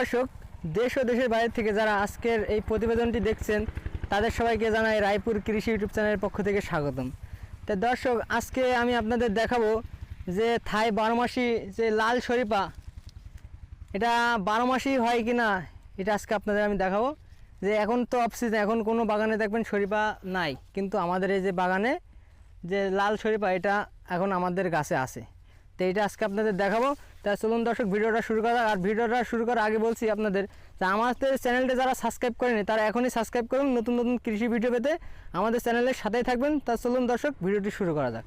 দর্শক, দেশ ও দেশের বাইরে থেকে যারা আজকের এই প্রতিবেদনটি দেখছেন, তাদের সবাইকে জানাই রায়পুর কৃষি ইউটিউব চ্যানেলের পক্ষ থেকে স্বাগতম। তো দর্শক, আজকে আমি আপনাদের দেখাবো যে থাই বারোমাসি যে লাল শরীফা, এটা বারো মাসই হয় কি না, এটা আজকে আপনাদের আমি দেখাবো। যে এখন তো অফ সিজন এখন কোনো বাগানে দেখবেন শরীফা নাই, কিন্তু আমাদের এই যে বাগানে যে লাল শরীফা, এটা এখন আমাদের গাছে আছে। তো এটা আজকে আপনাদের দেখাবো। তা চলুন দর্শক, ভিডিওটা শুরু করা আর ভিডিওটা শুরু করার আগে বলছি আপনাদের তা আমাদের চ্যানেলটা যারা সাবস্ক্রাইব করেনি, তারা এখনই সাবস্ক্রাইব করুন। নতুন নতুন কৃষি ভিডিও পেতে আমাদের চ্যানেলের সাথেই থাকবেন। তা চলুন দর্শক, ভিডিওটি শুরু করা যাক।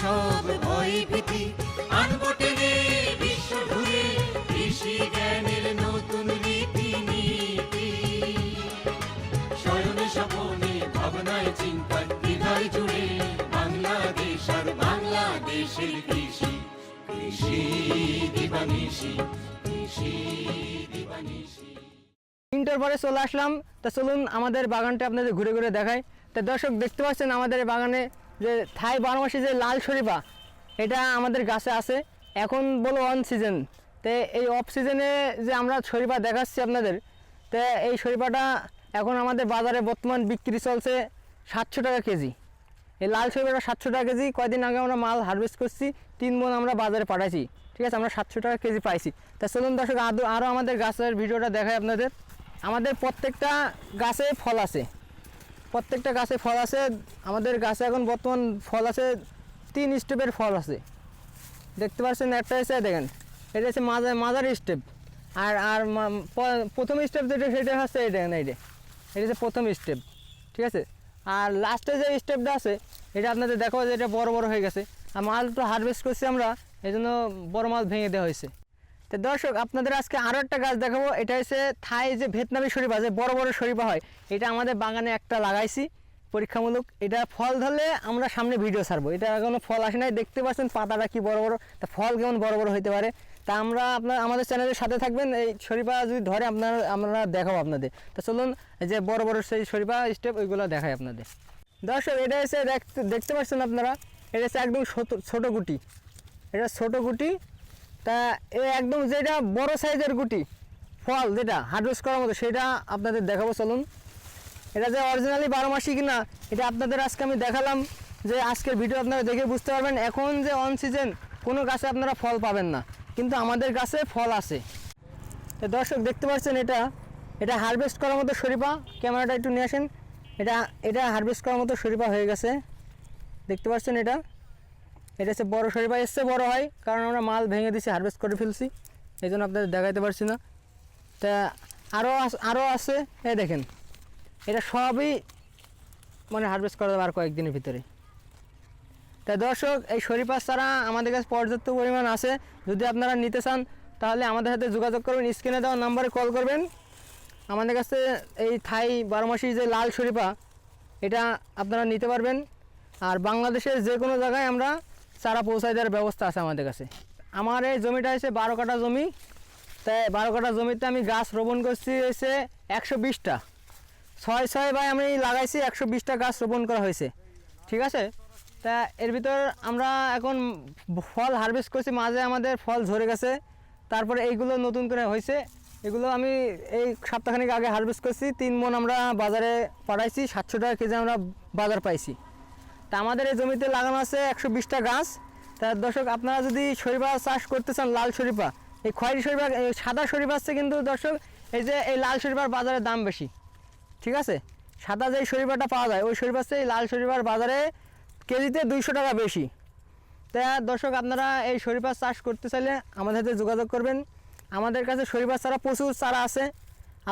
সব ভয় ভীতি। বিশ্ব ঘুরে কৃষি জ্ঞানের নতুন ভাবনায় চিন্তায় হৃদয় জুড়ে বাংলাদেশ আর বাংলাদেশের কৃষি। কৃষি দিবানিশি কৃষি দিবানিশি পরে চলে আসলাম। তা চলুন আমাদের বাগানটা আপনাদের ঘুরে ঘুরে দেখাই। তা দর্শক, দেখতে পাচ্ছেন আমাদের বাগানে যে থাই বারো মাসে যে লাল শরীফা, এটা আমাদের গাছে আছে। এখন বলো অন সিজন তো এই অফ সিজনে যে আমরা শরীফা দেখাচ্ছি আপনাদের, তো এই শরীফাটা এখন আমাদের বাজারে বর্তমান বিক্রি চলছে সাতশো টাকা কেজি। এই লাল শরীফাটা সাতশো টাকা কেজি, কয়দিন আগে আমরা মাল হারভেস্ট করছি, তিন মন আমরা বাজারে পাঠাইছি। ঠিক আছে, আমরা সাতশো টাকা কেজি পাইছি। তা চলুন দর্শক, আদৌ আরও আমাদের গাছের ভিডিওটা দেখাই আপনাদের। আমাদের প্রত্যেকটা গাছে ফল আছে। প্রত্যেকটা গাছে ফল আছে। আমাদের গাছে এখন বর্তমান ফল আছে, তিন স্টেপের ফল আছে। দেখতে পাচ্ছেন, একটা এসে দেখেন, এটা হচ্ছে মাজার মাজার স্টেপ। আর আর প্রথম স্টেপ যেটা, সেটা হচ্ছে এই দেখেন এইটা এটা হচ্ছে প্রথম স্টেপ, ঠিক আছে? আর লাস্টে যে স্টেপটা আছে, এটা আপনাদের দেখো যে এটা বড় বড় হয়ে গেছে। আর মাল তো হারভেস্ট করছি আমরা এই জন্য বড় মাল ভেঙে দেওয়া হয়েছে। তো দর্শক, আপনাদের আজকে আরও একটা গাছ দেখাবো। এটা হচ্ছে থাই যে ভিয়েতনামি শরীফা যে বড় বড় শরীফা হয়। এটা আমাদের বাগানে একটা লাগাইছি, পরীক্ষামূলক। এটা ফল ধরলে আমরা সামনে ভিডিও ছাড়বো। এটা এখনও ফল আসে নাই, দেখতে পাচ্ছেন পাতাটা কি বড় বড়, তা ফল কেমন বড় বড় হতে পারে। তা আমরা আপনার, আমাদের চ্যানেলের সাথে থাকবেন, এই শরীফা যদি ধরে আপনারা, আমরা দেখাবো আপনাদের। তা চলুন যে বড় বড় সেই শরীফা স্টেপ ওইগুলো দেখাই আপনাদের। দর্শক, এটা এসে দেখতে পাচ্ছেন আপনারা, এটা হচ্ছে একদম ছোট গুটি। এটা ছোট গুটি তা একদম যেটা বড় সাইজের গুটি, ফল যেটা হারভেস্ট করার মতো, সেটা আপনাদের দেখাবো, চলুন। এটা যে অরিজিনালি বারো মাসি কিনা, এটা আপনাদের আজকে আমি দেখালাম যে আজকের ভিডিও আপনারা দেখে বুঝতে পারবেন, এখন যে অন সিজন কোনো গাছে আপনারা ফল পাবেন না, কিন্তু আমাদের গাছে ফল আছে। তো দর্শক, দেখতে পাচ্ছেন এটা এটা হারভেস্ট করার মতো শরীফা, ক্যামেরাটা একটু নিয়ে আসেন। এটা এটা হারভেস্ট করার মতো শরীফা হয়ে গেছে। দেখতে পাচ্ছেন এটা? এটা হচ্ছে বড়ো বড় শরীফা এসছে বড়ো হয়। কারণ আমরা মাল ভেঙে দিছি হারভেস্ট করে ফেলছি। এই জন্য আপনাদের দেখাইতে পারছি না। তা আরও আরও আছে। এই দেখেন, এটা সবই মানে হারভেস্ট করা যাবে আর কয়েকদিনের ভিতরে। তা দর্শক, এই শরীফা চারা আমাদের কাছে পর্যাপ্ত পরিমাণ আছে। যদি আপনারা নিতে চান, তাহলে আমাদের সাথে যোগাযোগ করবেন। স্ক্রিনে দেওয়া নাম্বারে কল করবেন। আমাদের কাছে এই থাই বারোমাসি যে লাল শরীফা, এটা আপনারা নিতে পারবেন। আর বাংলাদেশের যে কোনো জায়গায় আমরা চারা পৌঁছায় দেওয়ার ব্যবস্থা আছে আমাদের কাছে। আমার এই জমিটা হচ্ছে বারো কাঠা জমি। তাই বারো কাঠা জমিতে আমি গাছ রোপণ করছি হয়েছে একশো বিশটা। ছয় ছয় ভাই আমি লাগাইছি একশো বিশটা গাছ রোপণ করা হয়েছে। ঠিক আছে? তা এর ভিতর আমরা এখন ফল হারভেস্ট করছি, মাঝে আমাদের ফল ঝরে গেছে। তারপরে এইগুলো নতুন করে হয়েছে। এগুলো আমি এই সপ্তাহখানিক আগে হারভেস্ট করছি। তিন মন আমরা বাজারে পাঠাইছি, সাতশো টাকা কেজি আমরা বাজার পাইছি। তা আমাদের এই জমিতে লাগানো আছে একশো বিশটা গাছ। তা দর্শক, আপনারা যদি শরীফা চাষ করতে চান লাল শরীফা এই খয়েরি শরীফা সাদা শরীফা আছে কিন্তু দর্শক, এই যে এই লাল শরীফার বাজারে দাম বেশি। ঠিক আছে? সাদা যে শরীফাটা পাওয়া যায়, ওই শরীফার এই লাল শরীফার বাজারে কেজিতে দুইশো টাকা বেশি। তা দর্শক, আপনারা এই শরীফার চাষ করতে চাইলে আমাদের সাথে যোগাযোগ করবেন। আমাদের কাছে শরীফার চারা প্রচুর চারা আছে।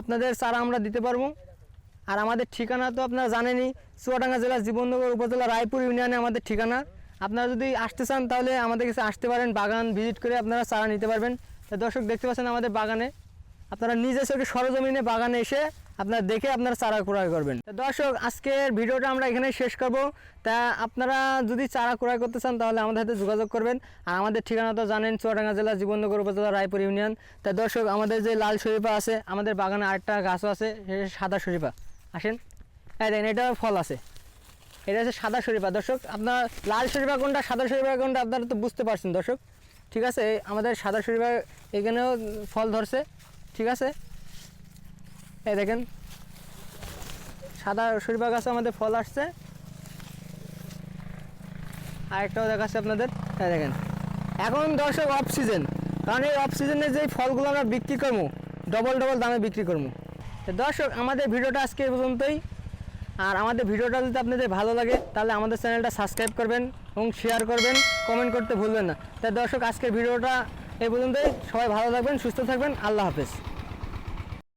আপনাদের চারা আমরা দিতে পারব। আর আমাদের ঠিকানা তো আপনারা জানেনই, চুয়াডাঙ্গা জেলার জীবননগর উপজেলা রায়পুর ইউনিয়নে আমাদের ঠিকানা। আপনারা যদি আসতে চান তাহলে আমাদের কাছে আসতে পারেন, বাগান ভিজিট করে আপনারা চারা নিতে পারবেন। দর্শক দেখতে পাচ্ছেন আমাদের বাগানে। আপনারা নিজে চোখে সরজমিনে বাগানে এসে আপনারা দেখে আপনারা চারা ক্রয় করবেন। দর্শক, আজকের ভিডিওটা আমরা এখানে শেষ করব। তা আপনারা যদি চারা ক্রয় করতে চান তাহলে আমাদের সাথে যোগাযোগ করবেন। আর আমাদের ঠিকানা তো জানেন, চুয়াডাঙ্গা জেলা জীবননগর উপজেলা রায়পুর ইউনিয়ন। তা দর্শক, আমাদের যে লাল শরীফা আছে, আমাদের বাগানে আরেকটা গাছও আছে সাদা শরীফা। আসেন। হ্যাঁ দেখেন, এটা ফল আছে। এটা হচ্ছে সাদা শরীফা। দর্শক, আপনার লাল শরীফা কোনটা, সাদা শরীফা কোনটা আপনারা তো বুঝতে পারছেন দর্শক। ঠিক আছে আমাদের সাদা শরীফা এখানেও ফল ধরছে। ঠিক আছে? এই দেখেন, সাদা শরীফা গাছে আমাদের ফল আসছে। আরেকটাও দেখাচ্ছে আপনাদের। হ্যাঁ দেখেন, এখন দর্শক অফ সিজন কারণ এই অফ সিজনে যেই ফলগুলো আমরা বিক্রি করব ডবল ডবল দামে বিক্রি করব। দর্শক, আমাদের ভিডিওটা আজকে পর্যন্তই। আর আমাদের ভিডিওটা যদি আপনাদের ভালো লাগে, তাহলে আমাদের চ্যানেলটা সাবস্ক্রাইব করবেন এবং শেয়ার করবেন কমেন্ট করতে ভুলবেন না। তাই দর্শক, আজকের ভিডিওটা এই পর্যন্তই। সবাই ভালো থাকবেন, সুস্থ থাকবেন। আল্লাহ হাফেজ।